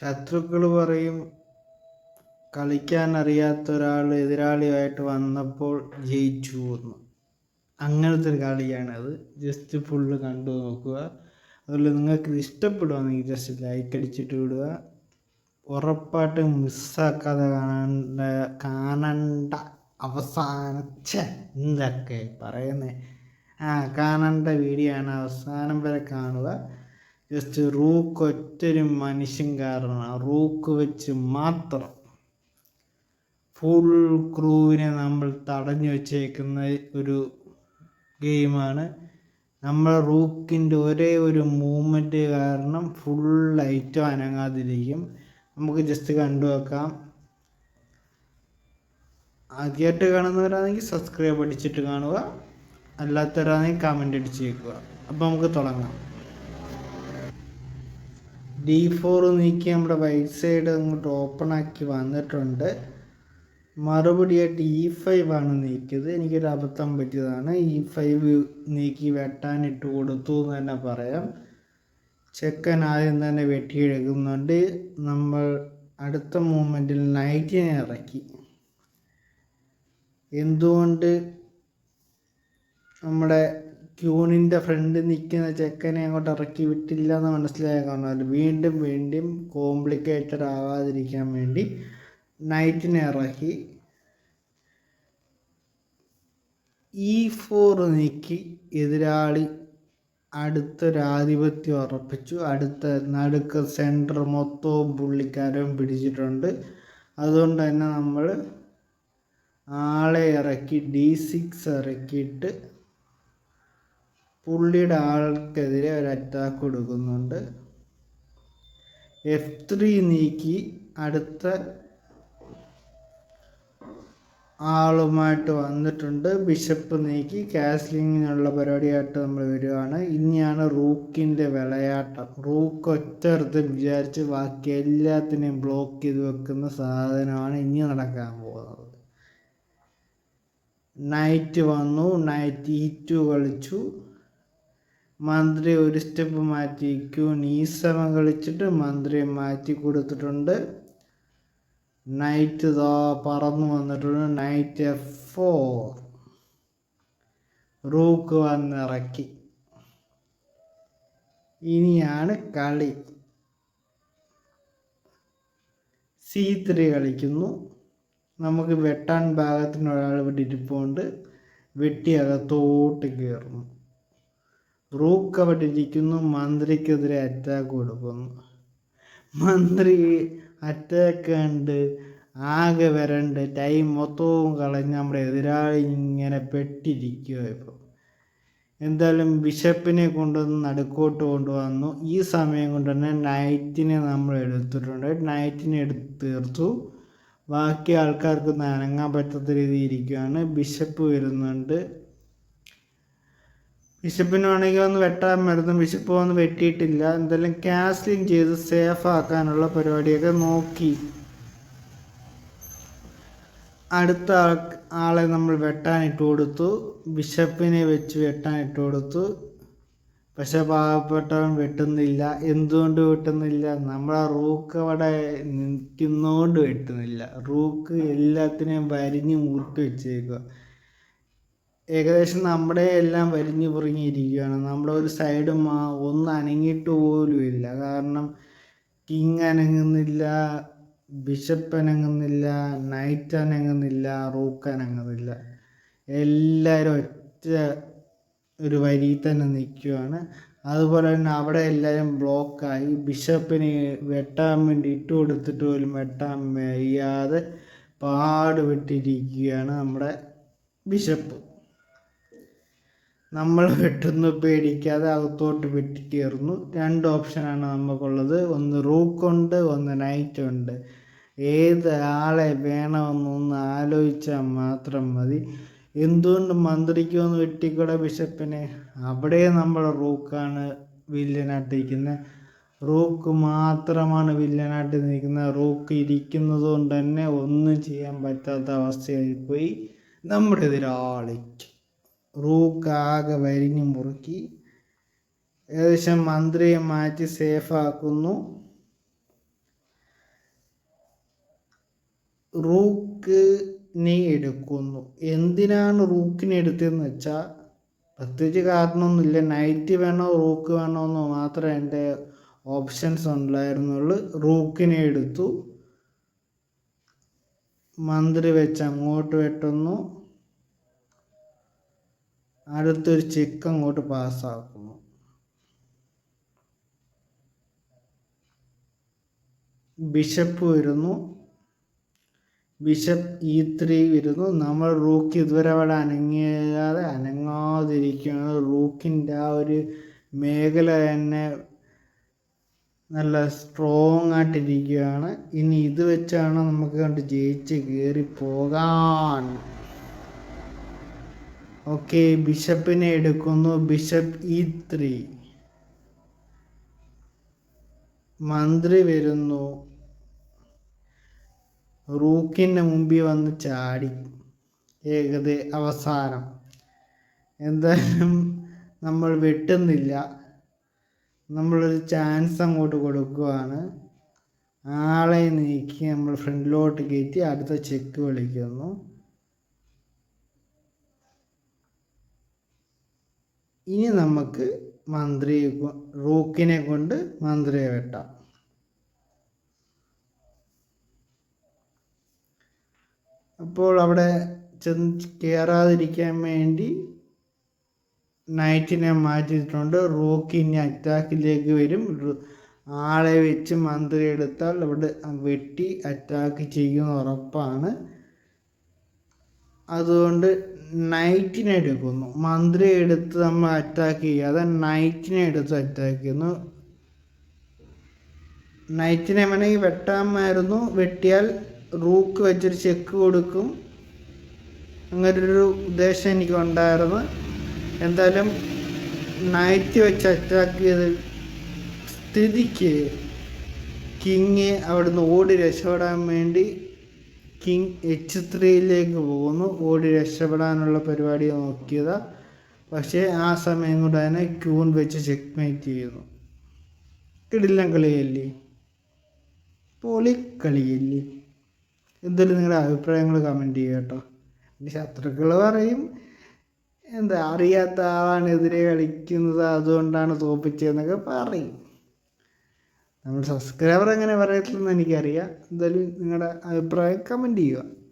ശത്രുക്കൾ പറയും കളിക്കാൻ അറിയാത്ത ഒരാൾ എതിരാളിയായിട്ട് വന്നപ്പോൾ ജയിച്ചു എന്ന്. അങ്ങനത്തെ ഒരു കളിയാണത് ജസ്റ്റ് ഫുള്ള് കണ്ടു നോക്കുക. അതുപോലെ നിങ്ങൾക്ക് ഇത് ഇഷ്ടപ്പെടുവാണെങ്കിൽ ജസ്റ്റ് ലൈക്ക് അടിച്ചിട്ട് വിടുക. ഉറപ്പായിട്ട് മിസ്സാക്കാതെ കാണേണ്ട കാണണ്ട. അവസാന എന്തൊക്കെ പറയുന്നേ. ആ കാണണ്ട വീഡിയോ ആണ്. അവസാനം വരെ കാണുക. ജസ്റ്റ് റൂക്ക് ഒറ്റൊരു മനുഷ്യൻ കാരണം റൂക്ക് വെച്ച് മാത്രം ഫുൾ ക്രൂവിനെ നമ്മൾ തടഞ്ഞു വെച്ചേക്കുന്ന ഒരു ഗെയിമാണ്. നമ്മൾ റൂക്കിന്റെ ഒരേ ഒരു മൂവ്മെന്റ് കാരണം ഫുൾ ലൈറ്റ് അനങ്ങാതിരിക്കും. നമുക്ക് ജസ്റ്റ് കണ്ടു വെക്കാം ആദ്യമായിട്ട് കാണുന്നവരാണെങ്കിൽ സബ്സ്ക്രൈബ് അടിച്ചിട്ട് കാണുക. അല്ലാത്തവരാണെങ്കിൽ കമന്റ് അടിച്ച് വെക്കുക അപ്പോൾ നമുക്ക് തുടങ്ങാം. ഡി ഫോർ നീക്കി നമ്മുടെ വൈറ്റ് സൈഡ് അങ്ങോട്ട് ഓപ്പൺ ആക്കി വന്നിട്ടുണ്ട്. മറുപടിയായിട്ട് ഇ ഫൈവ് ആണ് നീക്കിയത്. എനിക്കൊരു അബദ്ധം പറ്റിയതാണ്. ഇ ഫൈവ് നീക്കി വെട്ടാനിട്ട് കൊടുത്തു എന്ന് തന്നെ പറയാം. ചെക്കൻ ആദ്യം തന്നെ വെട്ടിയെടുക്കുന്നുണ്ട് നമ്മൾ അടുത്ത മൂമെന്റിൽ നൈറ്റിനെ ഇറക്കി. എന്തുകൊണ്ട് നമ്മുടെ ക്യൂണിന്റെ ഫ്രണ്ട് നിൽക്കുന്ന ചെക്കനെ അങ്ങോട്ട് ഇറക്കി വിട്ടില്ല എന്ന് മനസ്സിലായ കാരണം വീണ്ടും വീണ്ടും കോംപ്ലിക്കേറ്റഡ് ആവാതിരിക്കാൻ വേണ്ടി നൈറ്റിനെ ഇറക്കി. ഇ ഫോർ നീക്കി എതിരാളി അടുത്തൊരാധിപത്യം ഉറപ്പിച്ചു. അടുത്ത നടുക്ക് സെന്റർ മൊത്തവും പുള്ളിക്കാരും പിടിച്ചിട്ടുണ്ട്. അതുകൊണ്ട് തന്നെ നമ്മൾ ആളെ ഇറക്കി ഡി സിക്സ് ഇറക്കിയിട്ട് പുള്ളിയുടെ ആൾക്കെതിരെ ഒരു അറ്റാക്ക് കൊടുക്കുന്നുണ്ട്. എഫ് ത്രീ നീക്കി അടുത്ത ആളുമായിട്ട് വന്നിട്ടുണ്ട്. ബിഷപ്പ് നീക്കി. കാസ്ലിങ്ങിനുള്ള പരിപാടിയായിട്ട് നമ്മൾ വരികയാണ് ഇനിയാണ് റൂക്കിന്റെ വിളയാട്ടം. റൂക്ക് ഒറ്റർത്ത് വിചാരിച്ച് ബാക്കി എല്ലാത്തിനെയും ബ്ലോക്ക് ചെയ്ത് വെക്കുന്ന സാധനമാണ് ഇനി നടക്കാൻ പോകുന്നത്. നൈറ്റ് വന്നു. നൈറ്റ് ഈ ടു കളിച്ചു. മന്ത്രി ഒരു സ്റ്റെപ്പ് മാറ്റി ക്യൂ നീസമ കളിച്ചിട്ട് മന്ത്രിയെ മാറ്റി കൊടുത്തിട്ടുണ്ട്. നൈറ്റ് ഇതാ പറന്നു വന്നിട്ടുണ്ട്. നൈറ്റ് എഫ് ഫോർ റൂക്ക് വന്നിറക്കി. ഇനിയാണ് കളി. സി ത്രീ കളിക്കുന്നു. നമുക്ക് വെട്ടാൻ ഭാഗത്തിന് ഒരാൾ ഇവിടെ ഇരിപ്പുണ്ട്. വെട്ടി അകത്തോട്ട് കയറുന്നു റൂക്ക് അവിടെ ഇരിക്കുന്നു മന്ത്രിക്കെതിരെ അറ്റാക്ക് കൊടുക്കുന്നു. മന്ത്രി അറ്റാക്ക് കണ്ട് ആകെ വരണ്ട് ടൈം മൊത്തവും കളഞ്ഞ് നമ്മുടെ എതിരാളി ഇങ്ങനെ പെട്ടിരിക്കുക ഇപ്പോൾ എന്തായാലും ബിഷപ്പിനെ കൊണ്ടുവന്ന് നടുക്കോട്ട് കൊണ്ടുവന്നു. ഈ സമയം കൊണ്ട് തന്നെ നൈറ്റിനെ നമ്മൾ എടുത്തിട്ടുണ്ട്. നൈറ്റിനെ എടുത്ത് തീർത്തു. ബാക്കി ആൾക്കാർക്ക് അനങ്ങാൻ പറ്റാത്ത രീതിയിൽ ഇരിക്കുകയാണ് ബിഷപ്പ് വരുന്നുണ്ട്. ബിഷപ്പിന് വേണമെങ്കിൽ ഒന്ന് വെട്ടാൻ മരുന്നും ബിഷപ്പ് ഒന്ന് വെട്ടിയിട്ടില്ല. എന്തെല്ലാം കാസ്ലിംഗ് ചെയ്ത് സേഫ് ആക്കാനുള്ള പരിപാടിയൊക്കെ നോക്കി. അടുത്ത ആളെ നമ്മൾ വെട്ടാനിട്ട് കൊടുത്തു. ബിഷപ്പിനെ വെച്ച് വെട്ടാനിട്ട് കൊടുത്തു. പക്ഷെ പാവപ്പെട്ടവൻ വെട്ടുന്നില്ല. എന്തുകൊണ്ട് വെട്ടുന്നില്ല? നമ്മളെ റൂക്ക് അവിടെ നിൽക്കുന്നതുകൊണ്ട് വെട്ടുന്നില്ല. റൂക്ക് എല്ലാത്തിനെയും വരിഞ്ഞ് മുറുക്കി വെച്ചേക്കുക ഏകദേശം നമ്മുടെ എല്ലാം വലിഞ്ഞു പുറങ്ങിയിരിക്കുകയാണ്. നമ്മുടെ ഒരു സൈഡ് ഒന്ന് അനങ്ങിയിട്ട് പോലും ഇല്ല. കാരണം കിങ് അനങ്ങുന്നില്ല ബിഷപ്പ് അനങ്ങുന്നില്ല നൈറ്റ് അനങ്ങുന്നില്ല റൂക്ക് അനങ്ങുന്നില്ല. എല്ലാവരും ഒറ്റ ഒരു വരിയിൽ തന്നെ നിൽക്കുകയാണ്. അതുപോലെ തന്നെ അവിടെ എല്ലാവരും ബ്ലോക്കായി ബിഷപ്പിനെ വെട്ടാൻ വേണ്ടി ഇട്ട് കൊടുത്തിട്ട് പോലും വെട്ടാൻ വയ്യാതെ പാടുപെട്ടിരിക്കുകയാണ് നമ്മുടെ ബിഷപ്പ് നമ്മൾ വെട്ടുന്നു പേടിക്കാതെ അകത്തോട്ട് വെട്ടിക്കയറുന്നു രണ്ട് ഓപ്ഷനാണ് നമുക്കുള്ളത്. ഒന്ന് റൂക്കുണ്ട് ഒന്ന് നൈറ്റ് ഉണ്ട്. ഏത് ആളെ വേണമെന്നൊന്ന് ആലോചിച്ചാൽ മാത്രം മതി. എന്തുകൊണ്ട് മന്ത്രിക്ക് ഒന്ന് വെട്ടിക്കൂടെ ബിഷപ്പിനെ? അവിടെ നമ്മൾ റൂക്കാണ് വില്ലനായിട്ട് നിൽക്കുന്നത് റൂക്ക് മാത്രമാണ് വില്ലനായിട്ട് നിൽക്കുന്നത് റൂക്ക് ഇരിക്കുന്നത് കൊണ്ട് തന്നെ ഒന്നും ചെയ്യാൻ പറ്റാത്ത അവസ്ഥയായി പോയി നമ്മുടെ എതിരാളിക്ക്. റൂക്ക് ആകെ വരിഞ്ഞു മുറുക്കി ഏകദേശം മന്ത്രിയെ മാറ്റി സേഫാക്കുന്നു. നീ എടുക്കുന്നു. എന്തിനാണ് റൂക്കിനെ എടുത്തതെന്ന് വെച്ചാൽ പ്രത്യേകിച്ച് കാരണമൊന്നുമില്ല. നൈറ്റ് വേണോ റൂക്ക് വേണോ എന്ന് മാത്രമേ എന്റെ ഓപ്ഷൻസ് ഉണ്ടായിരുന്നുള്ളൂ. റൂക്കിനെ എടുത്തു. മന്ത്രി വെച്ച് അങ്ങോട്ട് വെട്ടുന്നു. അടുത്തൊരു ചെക്ക് അങ്ങോട്ട് പാസ്സാക്കുന്നു ബിഷപ്പ് വരുന്നു. ബിഷപ്പ് ഇ ത്രീ വരുന്നു. നമ്മൾ റൂക്ക് ഇതുവരെ അവിടെ അനങ്ങിയാതെ അനങ്ങാതിരിക്കുകയാണ്. റൂക്കിന്റെ ആ ഒരു മേഖല തന്നെ നല്ല സ്ട്രോങ് ആയിട്ടിരിക്കുകയാണ്. ഇനി ഇത് വെച്ചാണ് നമുക്ക് കണ്ട് ജയിച്ച് കയറി പോകാൻ. ഓക്കെ ബിഷപ്പിനെ എടുക്കുന്നു. ബിഷപ്പ് ഇ ത്രീ മന്ത്രി വരുന്നു. റൂക്കിന്റെ മുമ്പിൽ വന്ന് ചാടി. ഏകദ അവസാനം. എന്തായാലും നമ്മൾ വെട്ടുന്നില്ല. നമ്മളൊരു ചാൻസ് അങ്ങോട്ട് കൊടുക്കുകയാണ് ആളെ നീക്കി നമ്മൾ ഫ്രണ്ടിലോട്ട് കയറ്റി അടുത്ത ചെക്ക് വിളിക്കുന്നു. ഇനി നമുക്ക് മന്ത്രി റൂക്കിനെ കൊണ്ട് മന്ത്രിയെ വെട്ടാം. അപ്പോൾ അവിടെ ചെന്ന് കയറാതിരിക്കാൻ വേണ്ടി നൈറ്റിനെ മാറ്റിയിട്ടുണ്ട്. റോക്ക് ഇനി അറ്റാക്കിലേക്ക് വരും. ആളെ വെച്ച് മന്ത്രി എടുത്താൽ അവിടെ വെട്ടി അറ്റാക്ക് ചെയ്യുന്ന ഉറപ്പാണ്. അതുകൊണ്ട് നൈറ്റിനെ എടുക്കുന്നു. മന്ത്രി എടുത്ത് നമ്മൾ അറ്റാക്ക് ചെയ്യാതെ നൈറ്റിനെ എടുത്ത് അറ്റാക്ക് ചെയ്യുന്നു. നൈറ്റിനെ വേണമെങ്കിൽ വെട്ടാമായിരുന്നു. വെട്ടിയാൽ റൂക്ക് വെച്ചൊരു ചെക്ക് കൊടുക്കും. അങ്ങനൊരു ഉദ്ദേശം എനിക്കുണ്ടായിരുന്നു. എന്തായാലും നൈറ്റ് വെച്ച് അറ്റാക്ക് ചെയ്ത് സ്ഥിതിക്ക് കിങ് അവിടുന്ന് ഓടി രക്ഷപ്പെടാൻ വേണ്ടി കിങ് എച്ച് ത്രീയിലേക്ക് പോകുന്നു. ഓടി രക്ഷപ്പെടാനുള്ള പരിപാടി നോക്കിയത്. പക്ഷേ ആ സമയം കൊണ്ട് തന്നെ ക്യൂൺ വെച്ച് ചെക്ക് മേറ്റ് ചെയ്യുന്നു. കിടിലം കളിയല്ലേ? പൊളി കളിയല്ലേ എന്തായാലും നിങ്ങളുടെ അഭിപ്രായങ്ങൾ കമന്റ് ചെയ്യുക കേട്ടോ. ശത്രുക്കൾ പറയും. എന്താ അറിയാത്ത ആളാണ് എതിരെ കളിക്കുന്നത്. അതുകൊണ്ടാണ് തോപ്പിച്ചതെന്നൊക്കെ പറയും. നമ്മൾ സബ്സ്ക്രൈബർ എങ്ങനെ പറയത്തില്ലെന്ന് എനിക്കറിയാം. എന്തായാലും നിങ്ങളുടെ അഭിപ്രായം കമന്റ് ചെയ്യുക.